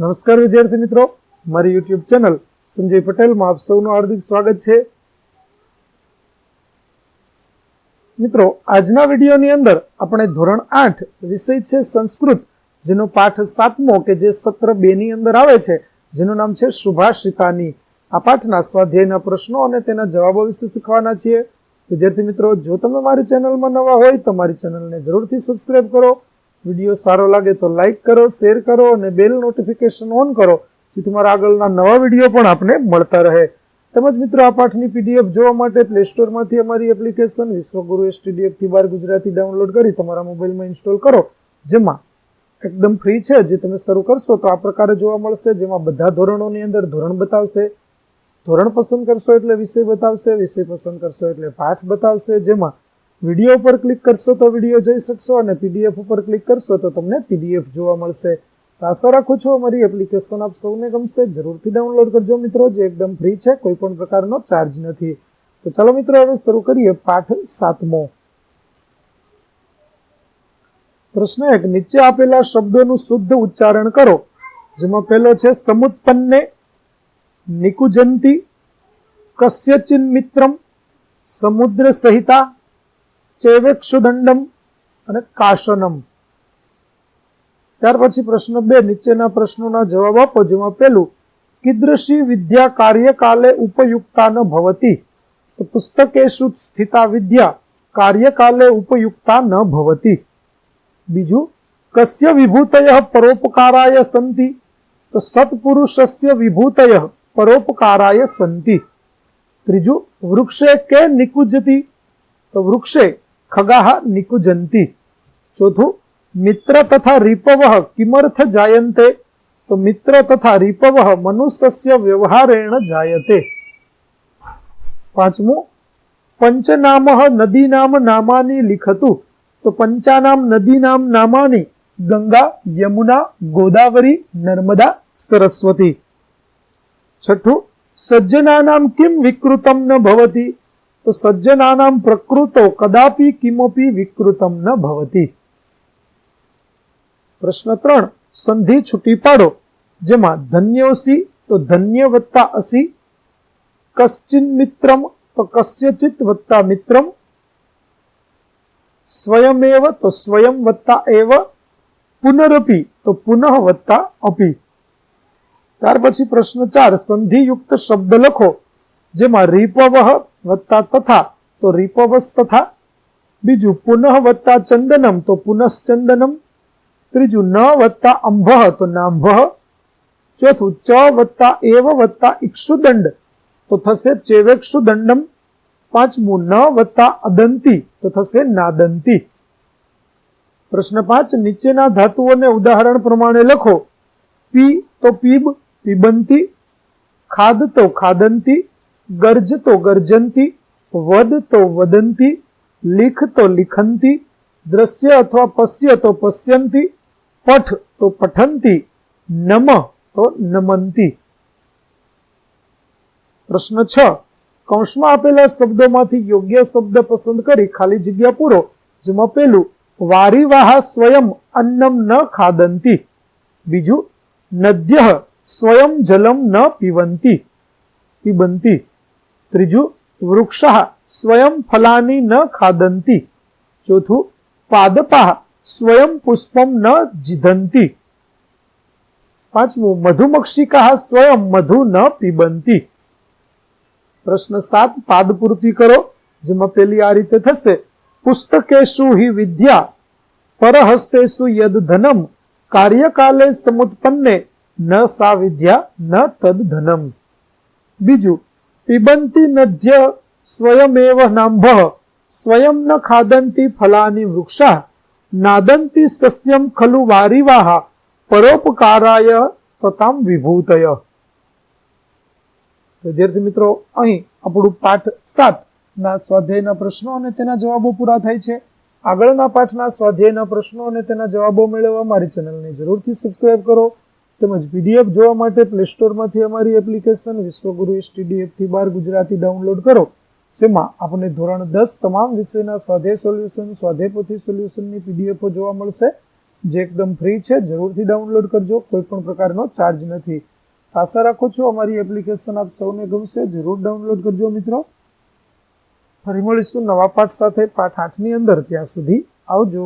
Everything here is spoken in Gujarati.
નમસ્કાર વિદ્યાર્થી મિત્રો. મારી યુટ્યુબ ચેનલ સંજય પટેલમાં આપ સૌનું હાર્દિક સ્વાગત છે. મિત્રો, આજના વિડીયોની અંદર આપણે ધોરણ આઠ વિષય છે સંસ્કૃત, જેનો પાઠ સાતમો કે જે સત્ર બે ની અંદર આવે છે, જેનું નામ છે શુભાષિતાની આ પાઠના સ્વાધ્યાયના પ્રશ્નો અને તેના જવાબો વિશે શીખવાના છીએ. વિદ્યાર્થી મિત્રો, જો તમે મારી ચેનલમાં નવા હોય તો મારી ચેનલને જરૂરથી સબસ્ક્રાઇબ કરો. વીડિયો સારો લાગે તો લાઈક કરો શેર કરો અને બેલ નોટિફિકેશન ઓન કરો, જેથી મારા આગળના નવા વીડિયો પણ આપને મળતા રહે. તેમજ મિત્રો, આ પાઠની પીડીએફ જોવા માટે પ્લે સ્ટોરમાંથી અમારી એપ્લિકેશન વિશ્વગુરુ એસટીડીએફથી બાર ગુજરાતી ડાઉનલોડ કરી તમારા મોબાઈલમાં ઇન્સ્ટોલ કરો, જેમાં એકદમ ફ્રી છે, જે તમે શરૂ કરશો તો આ પ્રકારે જોવા મળશે, જેમાં બધા ધોરણોની અંદર ધોરણ બતાવશે, ધોરણ પસંદ કરશો એટલે વિષય બતાવશે, વિષય પસંદ કરશો એટલે પાઠ બતાવશે, જેમાં વીડિયો ઉપર ક્લિક કરશો તો વીડિયો જોઈ શકશો અને પીડીએફ ઉપર ક્લિક કરશો તો તમને પીડીએફ જોવા મળશે. તો આશા રાખું છું અમારી એપ્લિકેશન આપ સૌને ગમશે. જરૂરથી ડાઉનલોડ કરજો મિત્રો, જે એકદમ ફ્રી છે કોઈ પણ પ્રકારનો ચાર્જ નથી. તો ચાલો મિત્રો, હવે શરૂ કરીએ પાઠ સાતમો. પ્રશ્ન એક, નીચે આપેલા શબ્દોનું શુદ્ધ ઉચ્ચારણ કરો, જેમાં પહેલો છે, સમુત્પન્ને નિકુજંતી કસ્યચિન મિત્રમ સમુદ્ર સહિતા ચૈવેક્ષુદંડમ અને કાશનમ. ત્યાર પછી પ્રશ્ન બે, નીચેના પ્રશ્નોના જવાબ આપો, જેમાં પેલું કિદ્રશી વિદ્યા કાર્યકાલે ઉપયુક્તા ન ભવતી. તો પુસ્તકેશુ સ્થિતા વિદ્યા કાર્યકાલે ઉપયુક્તા ન ભવતી. બીજું, કસ્ય વિભૂતય પરોપકારાય સંતિ. તો સત્પુરુષસ્ય વિભૂતય પરોપકારાય સંતિ. ત્રીજું, વૃક્ષે કે નિકુજતી? તો વૃક્ષે ખગાહ નિકુજંતી ચોથું મિત્ર તથા રીપવ કિમર્થ જાયંતે તો મિત્ર તથા રીપવ મનુષ્ય વ્યવહારેણ જાયતે પાંચમું પંચનામ નદીનામ નામાની લિખતું તો પંચાનામ નદીનામ નામાની ગંગા યમુના ગોદાવરી નર્મદા સરસ્વતી છઠ્ઠું સજ્જનાનામ કિમ વિકૃતમ ન ભવતી તો સજ્જનાનામ પ્રકૃતો કદાપી કિમપી વિકૃતમ ન ભવતી. પ્રશ્ન ત્રણ, સંધિ છૂટી પાડો. જેમાં ધન્યોસી તો ધન્ય વત્તા અસી. કશ્ચિન મિત્રમ તો કસ્યચિત વત્તા મિત્રમ. સ્વયમેવ તો સ્વયં વત્તા એવ. પુનરપી તો પુનઃ વત્તા અપી. ત્યાર પછી પ્રશ્ન ચાર, સંધિયુક્ત શબ્દ લખો, જેમાં રીપવહ વત્તા તથા, તો રીપવસ તથા. બીજું, પુનઃ વત્તા ચંદનમ, તો પુનઃચંદનમ ત્રીજું, ન વત્તા અંભ, તો નાંભ. ચોથું, ચ વત્તા એવ વત્તા ઇક્ષુદંડ, તો થશે ચેવેક્ષુદંડમ. પાંચમું, ન વત્તા અદંતી, તો થશે નાદંતી. પ્રશ્ન પાંચ, નીચેના ધાતુઓને ઉદાહરણ પ્રમાણે લખો. પી તો પીબ, પીબંતી. ખાદ તો ખાદંતી. ગર્જ તો ગર્જંતી, વદ તો વદંતી, લીખ તો લિખંતી, દ્રશ્ય અથવા પશ્ય તો પશ્યંતી, પઠ તો પઠંતી, નમ તો નમંતી. પ્રશ્ન છ. કૌંસમાં આપેલા શબ્દોમાંથી યોગ્ય શબ્દ પસંદ કરી ખાલી જગ્યા પૂરો, જેમાં પેલું, વારીવાહા સ્વયં અન્નમ ન ખાદંતી બીજું, નદ્ય સ્વયં જલમ ન પીવંતી પીબંતી. ત્રીજું, વૃક્ષ સ્વયં ફલાની ન ખાદંતી. ચોથું, પાદપા સ્વયં પુષ્પમ ન જીધંતી. પાંચમું, મધુમક્ષિકા સ્વયં મધુ ન પીબંતી. પ્રશ્ન સાત પાદ પૂર્તિ કરો, જેમાં પેલી આ રીતે થશે. પુસ્તકેશુ હિ વિદ્યા, પરહસ્તેશુ યદ ધનમ, કાર્યકાલે સમુત્પન્ને ન સા વિદ્યા ન તદ ધનમ. બીજું પિબંતી નદ્ય સ્વયમેવ નાંભ સ્વયં ન ખાદંતી ફલાની વૃક્ષા નાદંતી સસ્યમ ખલુ વારીવાહ પરોપકારાય સતામ વિભૂતય વિદ્યાર્થી મિત્રો અહીં આપણું પાઠ સાત ના સ્વાધ્યાયના પ્રશ્નો અને તેના જવાબો પૂરા થાય છે. આગળના પાઠના સ્વાધ્યાયના પ્રશ્નો અને તેના જવાબો મેળવવા મારી ચેનલને જરૂરથી સબસ્ક્રાઇબ કરો. તેમજ પીડીએફ જોવા માટે પ્લે સ્ટોરમાંથી અમારી એપ્લિકેશન વિશ્વગુરુ એસટીડીએફથી બાર ગુજરાતી ડાઉનલોડ કરો. જેમાં આપણને ધોરણ દસ તમામ વિષયના સ્વાધ્યાય સોલ્યુશન સ્વાધ્યાયપોથી સોલ્યુશનની પીડીએફો જોવા મળશે. જે એકદમ ફ્રી છે, જરૂરથી ડાઉનલોડ કરજો, કોઈ પણ પ્રકારનો ચાર્જ નથી. આશા રાખું છું અમારી એપ્લિકેશન આપ સૌને ગમશે, જરૂર ડાઉનલોડ કરજો મિત્રો. ફરી મળીશું નવા પાઠ સાથે, પાઠ આઠની અંદર, ત્યાં સુધી આવજો.